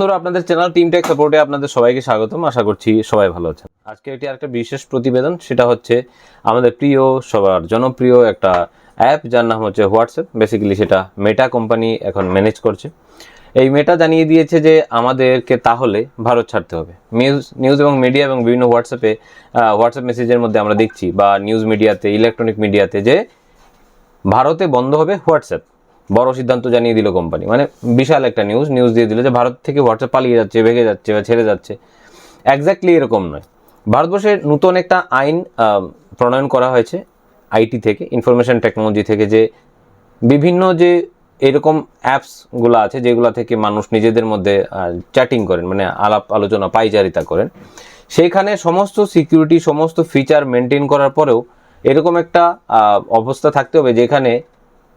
বন্ধুরা আপনাদের channel team take সাপোর্টে আপনাদের সবাইকে স্বাগতম, আশা করছি সবাই ভালো আছেন। আজকে একটি একটা বিশেষ প্রতিবেদন, সেটা হচ্ছে আমাদের প্রিয়, সবার জনপ্রিয় একটা অ্যাপ যার নাম হচ্ছে হোয়াটসঅ্যাপ বেসিক্যালি সেটা মেটা কোম্পানি এখন ম্যানেজ করছে। এই মেটা জানিয়ে দিয়েছে যে আমাদেরকে তাহলে ভারত ছাড়তে হবে। নিউজ নিউজ এবং মিডিয়া এবং বিভিন্ন হোয়াটসঅ্যাপে হোয়াটসঅ্যাপ মেসেজের মধ্যে আমরা দেখছি, বা নিউজ মিডিয়াতে ইলেকট্রনিক মিডিয়াতে যে ভারতে বন্ধ হবে হোয়াটসঅ্যাপ বড় সিদ্ধান্ত জানিয়ে দিল কোম্পানি মানে বিশাল একটা নিউজ নিউজ দিয়ে দিল যে ভারত থেকে হোয়াটসঅ্যাপ পালিয়ে যাচ্ছে, ভেঙে যাচ্ছে বা ছেড়ে যাচ্ছে। একজাক্টলি এরকম নয়। ভারতবর্ষে নতুন একটা আইন প্রণয়ন করা হয়েছে আইটি থেকে ইনফরমেশন টেকনোলজি থেকে যে বিভিন্ন যে এরকম অ্যাপসগুলো আছে যেগুলো থেকে মানুষ নিজেদের মধ্যে চ্যাটিং করেন মানে আলাপ আলোচনা, পাইচারিতা করেন, সেইখানে সমস্ত সিকিউরিটি সমস্ত ফিচার মেনটেন করার পরেও এরকম একটা অবস্থা থাকতে হবে যেখানে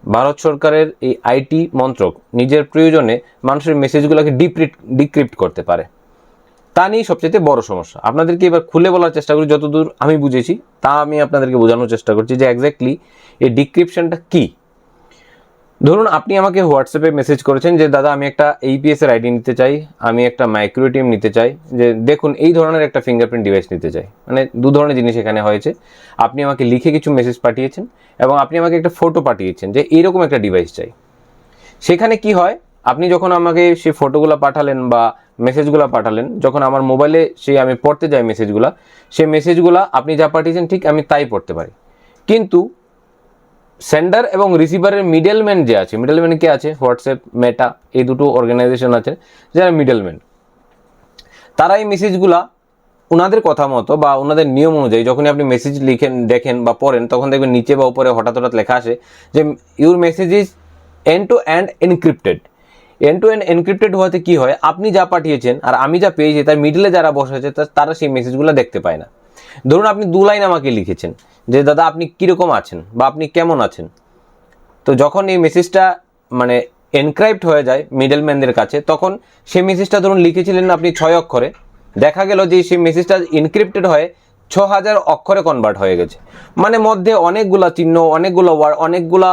ভারত সরকারের এই আইটি মন্ত্রক নিজের প্রয়োজনে মানুষের মেসেজগুলোকে ডিক্রিপ্ট ডিক্রিপ্ট করতে পারে। তা নিয়েই সবচেয়ে বড় সমস্যা। আপনাদেরকে এবার খুলে বলার চেষ্টা করি, যতদূর আমি বুঝেছি, তা আমি আপনাদেরকে বোঝানোর চেষ্টা করছি যে এক্স্যাক্টলি এই ডিক্রিপশনটা কি। ধরুন আপনি আমাকে হোয়াটসঅ্যাপে মেসেজ করেছেন যে, দাদা, আমি একটা এইপিএস এর আইডি নিতে চাই, আমি একটা মাইক্রো এটিএম নিতে চাই। যে, দেখুন, এই ধরনের একটা ফিঙ্গারপ্রিন্ট ডিভাইস নিতে চাই। মানে দু ধরনের জিনিস এখানে হয়েছে। আপনি আমাকে লিখে কিছু মেসেজ পাঠিয়েছেন এবং আপনি আমাকে একটা ফটো পাঠিয়েছেন যে এইরকম একটা ডিভাইস চাই। সেখানে কি হয়? আপনি যখন আমাকে সেই ফটোগুলো পাঠালেন বা মেসেজগুলো পাঠালেন, যখন আমার মোবাইলে সেই আমি পড়তে যাই মেসেজগুলো সেই মেসেজগুলো আপনি যা পাঠিয়েছেন, ঠিক আমি তাই পড়তে পারি। কিন্তু সেন্ডার এবং রিসিভারের মিডলম্যান যে আছে, মিডলম্যান কে আছে? হোয়াটসঅ্যাপ, মেটা, এই দুটো অর্গানাইজেশন আছে, যারা মিডলম্যান। তারা এই মেসেজগুলা ওনাদের কথা মতো বা ওনাদের নিয়ম অনুযায়ী যখনই আপনি মেসেজ লিখেন, দেখেন বা পড়েন, তখন দেখবেন নিচে বা উপরে হঠাৎ হঠাৎ লেখা আসে যে your message is end to and encrypted end to end encrypted হওয়াতে কি হয়? আপনি যা পাঠিয়েছেন আর আমি যা পেয়েছি, তার মিডলে যারা বসে আছে, তারা সেই মেসেজগুলো দেখতে পায় না। ধরুন আপনি দু লাইন আমাকে লিখেছেন যে, দাদা, আপনি কীরকম আছেন বা আপনি কেমন আছেন? তো যখন এই মেসেজটা মানে এনক্রাইপ্ট হয়ে যায় মিডলম্যানদের কাছে, তখন সেই মেসেজটা ধরুন লিখেছিলেন আপনি ছয় অক্ষরে। দেখা গেল যে সেই মেসেজটা এনক্রিপ্টেড হয়ে ছ হাজার অক্ষরে কনভার্ট হয়ে গেছে। মানে মধ্যে অনেকগুলা চিহ্ন, অনেকগুলো ওয়ার্ড অনেকগুলা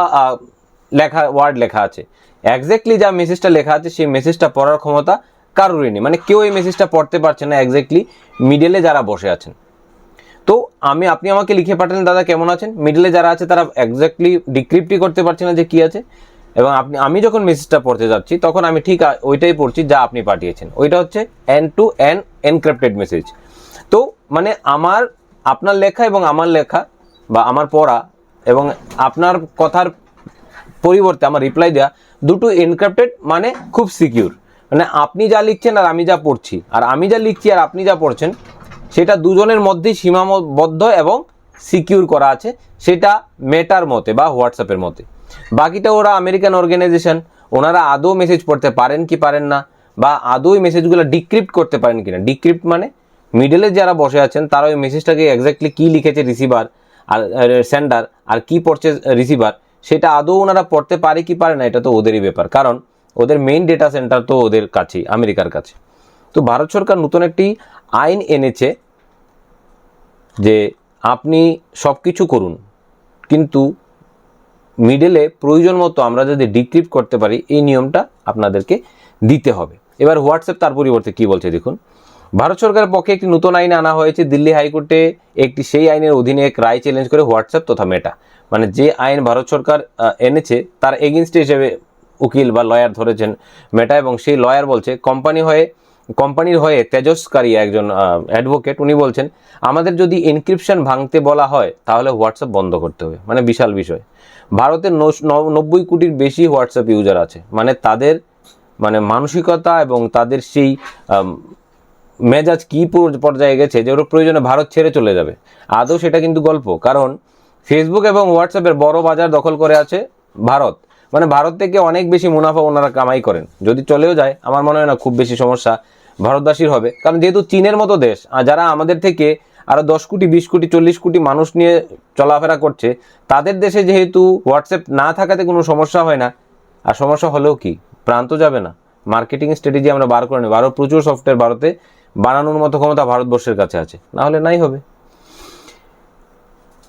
লেখা ওয়ার্ড লেখা আছে। এক্স্যাক্টলি যা মেসেজটা লেখা আছে, সেই মেসেজটা পড়ার ক্ষমতা কারোরই নেই। মানে কেউ এই মেসেজটা পড়তে পারছে না এক্স্যাক্টলি মিডলে যারা বসে আছেন। তো আমি, আপনি আমাকে লিখে পাঠালেন, দাদা কেমন আছেন? মিডলে যারা আছে, তারা এক্স্যাক্টলি ডিক্রিপ্টই করতে পারছে না যে কি আছে। এবং আপনি, আমি যখন মেসেজটা পড়তে যাচ্ছি, তখন আমি ঠিক ওইটাই পড়ছি যা আপনি পাঠিয়েছেন। ওইটা হচ্ছে end to end encrypted message তো মানে আমার, আপনার লেখা এবং আমার লেখা বা আমার পড়া এবং আপনার কথার পরিবর্তে আমার রিপ্লাই দেওয়া দুটো এনক্রিপ্টেড মানে খুব সিকিউর মানে আপনি যা লিখছেন আর আমি যা পড়ছি, আর আমি যা লিখছি আর আপনি যা পড়ছেন সেটা দুজনের মধ্যেই সীমাবদ্ধ এবং সিকিউর করা আছে। সেটা মেটার মতে বা হোয়াটসঅ্যাপের মতে। বাকিটা ওরা আমেরিকান অর্গানাইজেশন ওনারা আদৌ মেসেজ পড়তে পারেন কি পারেন না, বা আদৌ এই মেসেজগুলো ডিক্রিপ্ট করতে পারেন কিনা ডিক্রিপ্ট মানে মিডলে যারা বসে আছেন, তারা ওই মেসেজটাকে এক্স্যাক্টলি কী লিখেছে রিসিভার আর সেন্ডার আর কি পড়ছে রিসিভার সেটা আদৌ ওনারা পড়তে পারে কি পারে না, এটা তো ওদেরই ব্যাপার। কারণ ওদের মেইন ডেটা সেন্টার তো ওদের কাছেই আমেরিকার কাছে। তো ভারত সরকার নতুন একটি আইন এনেছে যে আপনি সব কিছু করুন, কিন্তু মিডলে প্রয়োজন মতো আমরা যদি ডিক্রিপ্ট করতে পারি, এই নিয়মটা আপনাদেরকে দিতে হবে। এবার হোয়াটসঅ্যাপ তার পরিবর্তে কি বলছে দেখুন। ভারত সরকারের পক্ষে একটি নতুন আইন আনা হয়েছে, দিল্লি হাইকোর্টে একটি সেই আইনের অধীনে এক রায় চ্যালেঞ্জ করে হোয়াটসঅ্যাপ তথা মেটা। মানে যে আইন ভারত সরকার এনেছে, তার এগেনস্টে হিসেবে উকিল বা লয়ার ধরেছেন মেটা এবং সেই লয়ার বলছে কোম্পানি হয়ে কোম্পানির হয়ে তেজস্কারী একজন অ্যাডভোকেট উনি বলছেন, আমাদের যদি এনক্রিপশন ভাঙতে বলা হয়, তাহলে হোয়াটসঅ্যাপ বন্ধ করতে হবে। মানে বিশাল বিষয়। ভারতের নব্বই কোটির বেশি হোয়াটসঅ্যাপ ইউজার আছে। মানে তাদের মানে মানসিকতা এবং তাদের সেই মেজাজ কি পর- পর্যায়ে গেছে যে ওর প্রয়োজনে ভারত ছেড়ে চলে যাবে। আদৌ সেটা কিন্তু গল্প। কারণ ফেসবুক এবং হোয়াটসঅ্যাপের বড় বাজার দখল করে আছে ভারত। মানে ভারত থেকে অনেক বেশি মুনাফা ওনারা কামাই করেন। যদি চলেও যায়, আমার মনে হয় না খুব বেশি সমস্যা ভারতবাসীর হবে। কারণ যেহেতু চীনের মতো দেশ, আর যারা আমাদের থেকে আরও দশ কোটি, বিশ কোটি, চল্লিশ কোটি মানুষ নিয়ে চলাফেরা করছে, তাদের দেশে যেহেতু হোয়াটসঅ্যাপ না থাকাতে কোনো সমস্যা হয় না। আর সমস্যা হলেও কি? প্রান্ত যাবে না। মার্কেটিং স্ট্র্যাটেজি আমরা বার করে নেব। আরও প্রচুর সফটওয়্যার ভারতে বানানোর মতো ক্ষমতা ভারতবর্ষের কাছে আছে। না হলে নাই হবে।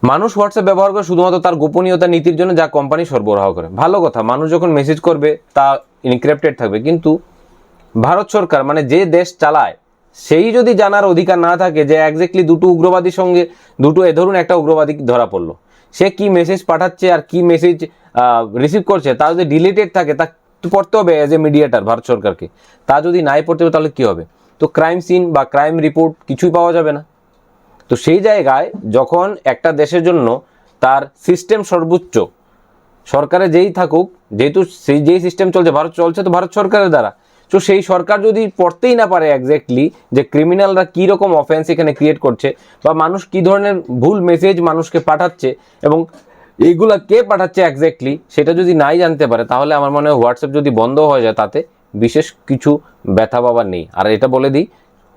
মানুষ হোয়াটসঅ্যাপ ব্যবহার করে শুধুমাত্র তার গোপনীয়তা, নীতির জন্য যা কোম্পানি সরবরাহ করে। ভালো কথা, মানুষ যখন মেসেজ করবে, তা ইনক্রিপ্টেড থাকবে। কিন্তু ভারত সরকার মানে যে দেশ চালায়, সেই যদি জানার অধিকার না থাকে যে একজাক্টলি দুটো উগ্রবাদীর সঙ্গে, দুটো এ ধরুন একটা উগ্রবাদী ধরা পড়ল, সে কি মেসেজ পাঠাচ্ছে আর কি মেসেজ রিসিভ করছে? তা যদি ডিলিটেড থাকে, তা পড়তে হবে অ্যাজ এ মিডিয়েটার ভারত সরকারকে। তা যদি নাই পড়তে হবে, তাহলে কী হবে? তো ক্রাইম সিন বা ক্রাইম রিপোর্ট কিছুই পাওয়া যাবে না। তো সেই জায়গায় যখন একটা দেশের জন্য তার সিস্টেম সর্বোচ্চ, সরকারে যেই থাকুক, যেহেতু সেই, যেই সিস্টেম চলছে, ভারত চলছে, তো ভারত সরকারের দ্বারা। তো সেই সরকার যদি পড়তেই না পারে একজ্যাক্টলি যে ক্রিমিনালরা কী রকম অফেন্স এখানে ক্রিয়েট করছে বা মানুষ কী ধরনের ভুল মেসেজ মানুষকে পাঠাচ্ছে এবং এইগুলা কে পাঠাচ্ছে একজ্যাক্টলি সেটা যদি নাই জানতে পারে, তাহলে আমার মনে হয় হোয়াটসঅ্যাপ যদি বন্ধ হয়ে যায় তাতে বিশেষ কিছু ব্যথা পাবার নেই। আর এটা বলে দিই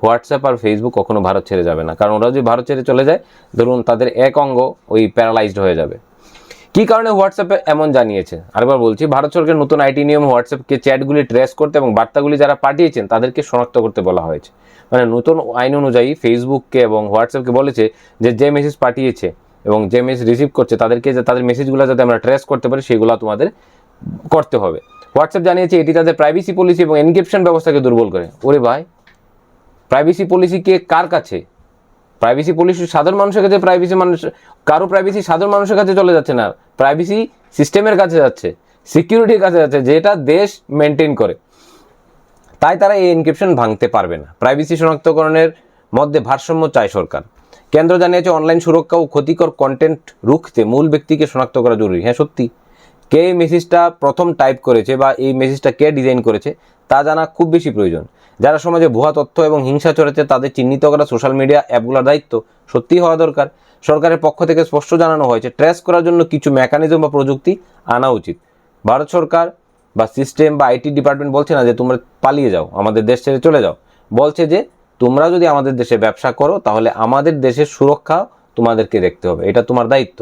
হোয়াটসঅ্যাপ আর ফেসবুক কখনো ভারত ছেড়ে যাবে না। কারণ ওরা যদি ভারত ছেড়ে চলে যায়, ধরুন তাদের এক অঙ্গ ওই প্যারালাইজড হয়ে যাবে। কি কারণে হোয়াটসঅ্যাপে এমন জানিয়েছে? আরেকবার বলছি, ভারত সরকারের নতুন আইটি নিয়ম হোয়াটসঅ্যাপকে চ্যাটগুলি ট্রেস করতে এবং বার্তাগুলি যারা পাঠিয়েছেন, তাদেরকে শনাক্ত করতে বলা হয়েছে। মানে নতুন আইন অনুযায়ী ফেসবুককে এবং হোয়াটসঅ্যাপকে বলেছে যে যে মেসেজ পাঠিয়েছে এবং যে মেসেজ রিসিভ করছে, তাদেরকে যে, তাদের মেসেজগুলো যাতে আমরা ট্রেস করতে পারি, সেগুলো তোমাদের করতে হবে। হোয়াটসঅ্যাপ জানিয়েছে, এটি তাদের প্রাইভেসি পলিসি এবং এনক্রিপশন ব্যবস্থাকে দুর্বল করে। ওরে ভাই প্রাইভেসি পলিসি কে কার কাছে? প্রাইভেসি পলিসি সাধারণ মানুষের কাছে প্রাইভেসি মানুষ, কারও প্রাইভেসি সাধারণ মানুষের কাছে চলে যাচ্ছে না। প্রাইভেসি সিস্টেমের কাছে যাচ্ছে সিকিউরিটির কাছে যাচ্ছে, যেটা দেশ মেনটেন করে। তাই তারা এই এনক্রিপশন ভাঙতে পারবে না। প্রাইভেসি শনাক্তকরণের মধ্যে ভারসাম্য চায় সরকার। কেন্দ্র জানিয়েছে অনলাইন সুরক্ষা ও ক্ষতিকর কন্টেন্ট রুখতে মূল ব্যক্তিকে শনাক্ত করা জরুরি। হ্যাঁ সত্যি। কে এই মেসেজটা প্রথম টাইপ করেছে বা এই মেসেজটা কে ডিজাইন করেছে তা জানা খুব বেশি প্রয়োজন। যারা সমাজে ভুয়া তথ্য এবং হিংসা চড়েছে তাদের চিহ্নিত করা সোশ্যাল মিডিয়া অ্যাপগুলোর দায়িত্ব সত্যিই হওয়া দরকার। সরকারের পক্ষ থেকে স্পষ্ট জানানো হয়েছে ট্রেস করার জন্য কিছু মেকানিজম বা প্রযুক্তি আনা উচিত। ভারত সরকার বা সিস্টেম বা আইটি ডিপার্টমেন্ট বলছে না যে তোমরা পালিয়ে যাও, আমাদের দেশ ছেড়ে চলে যাও। বলছে যে তোমরা যদি আমাদের দেশে ব্যবসা করো, তাহলে আমাদের দেশের সুরক্ষা তোমাদেরকে দেখতে হবে। এটা তোমার দায়িত্ব।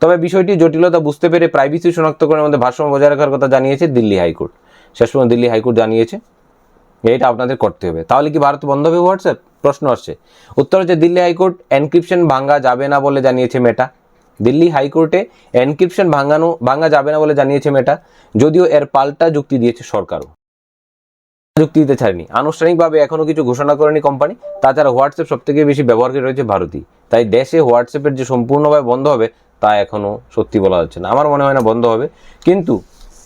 তবে বিষয়টি জটিলতা বুঝতে পেরে প্রাইভেসি শনাক্তকরণের মধ্যে ভারসাম্য বজায় রাখার কথা জানিয়েছে দিল্লি হাইকোর্ট। শেষ পর্যন্ত দিল্লি হাইকোর্ট জানিয়েছে। এটা আপনাদের করতে হবে। তাহলে কি ভারত বন্ধ হবে হোয়াটসঅ্যাপ প্রশ্ন আসছে। উত্তর হচ্ছে দিল্লি হাইকোর্ট এনক্রিপশন ভাঙা যাবে না বলে জানিয়েছে মেটা। দিল্লি হাইকোর্টে এনক্রিপশন ভাঙানো ভাঙা যাবে না বলে জানিয়েছে মেটা। যদিও এর পাল্টা যুক্তি দিয়েছে সরকারও। যুক্তি দিতে ছাড়েনি। আনুষ্ঠানিকভাবে এখনও কিছু ঘোষণা করেনি কোম্পানি তাছাড়া হোয়াটসঅ্যাপ সব থেকে বেশি ব্যবহারকারী রয়েছে ভারতী তাই দেশে হোয়াটসঅ্যাপের যে সম্পূর্ণভাবে বন্ধ হবে, তা এখনও সত্যি বলা যাচ্ছে না। আমার মনে হয় না বন্ধ হবে। কিন্তু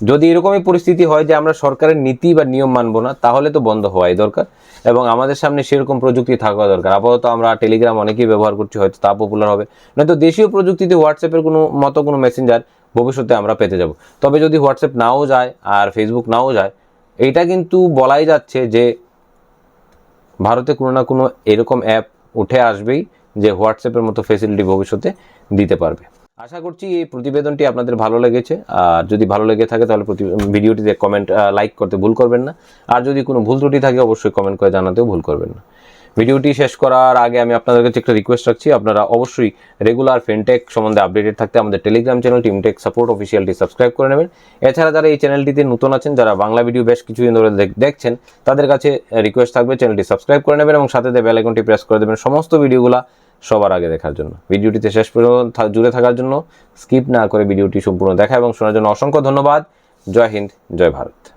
যদি এরকমই পরিস্থিতি হয় যে আমরা সরকারের নীতি বা নিয়ম মানবো না, তাহলে তো বন্ধ হওয়াই দরকার। এবং আমাদের সামনে সেরকম প্রযুক্তি থাকা দরকার। আপাতত আমরা টেলিগ্রাম অনেকেই ব্যবহার করছি, হয়তো তা পপুলার হবে। নয়তো দেশীয় প্রযুক্তিতে হোয়াটসঅ্যাপের কোনো মতো কোনো মেসেঞ্জার ভবিষ্যতে আমরা পেতে যাব। তবে যদি হোয়াটসঅ্যাপ নাও যায় আর ফেসবুক নাও যায় এইটা কিন্তু বলাই যাচ্ছে যে ভারতে কোনো না কোনো এরকম অ্যাপ উঠে আসবেই যে হোয়াটসঅ্যাপের মতো ফেসিলিটি ভবিষ্যতে দিতে পারবে। আশা করছি এই প্রতিবেদনটি আপনাদের ভালো লেগেছে। আর যদি ভালো লেগে থাকে তাহলে ভিডিওটিতে কমেন্ট লাইক করতে ভুল করবেন না। আর যদি কোনো ভুল ত্রুটি থাকে অবশ্যই কমেন্ট করে জানাতেও ভুল করবেন না। ভিডিওটি শেষ করার আগে আমি আপনাদের কাছে একটা রিকোয়েস্ট রাখছি। আপনারা অবশ্যই রেগুলার ফিনটেক সম্বন্ধে আপডেটেড থাকতে আমাদের টেলিগ্রাম চ্যানেল টিমটেক সাপোর্ট অফিসিয়ালটি সাবস্ক্রাইব করে নেবেন। এছাড়া যারা এই চ্যানেলটিতে নতুন আছেন, যারা বাংলা ভিডিও বেশ কিছুদিন ধরে দেখ- দেখছেন, তাদের কাছে রিকোয়েস্ট থাকবে চ্যানেলটি সাবস্ক্রাইব করে নেবেন এবং সাথে বেল আইকনটি প্রেস করে দেবেন। সমস্ত ভিডিওগুলো সবার আগে দেখার জন্য। ভিডিওটিতে শেষ পর্যন্ত জুড়ে থাকার জন্য স্কিপ না করে ভিডিওটি সম্পূর্ণ দেখা এবং শোনার জন্য অসংখ্য ধন্যবাদ। জয় হিন্দ, জয় ভারত।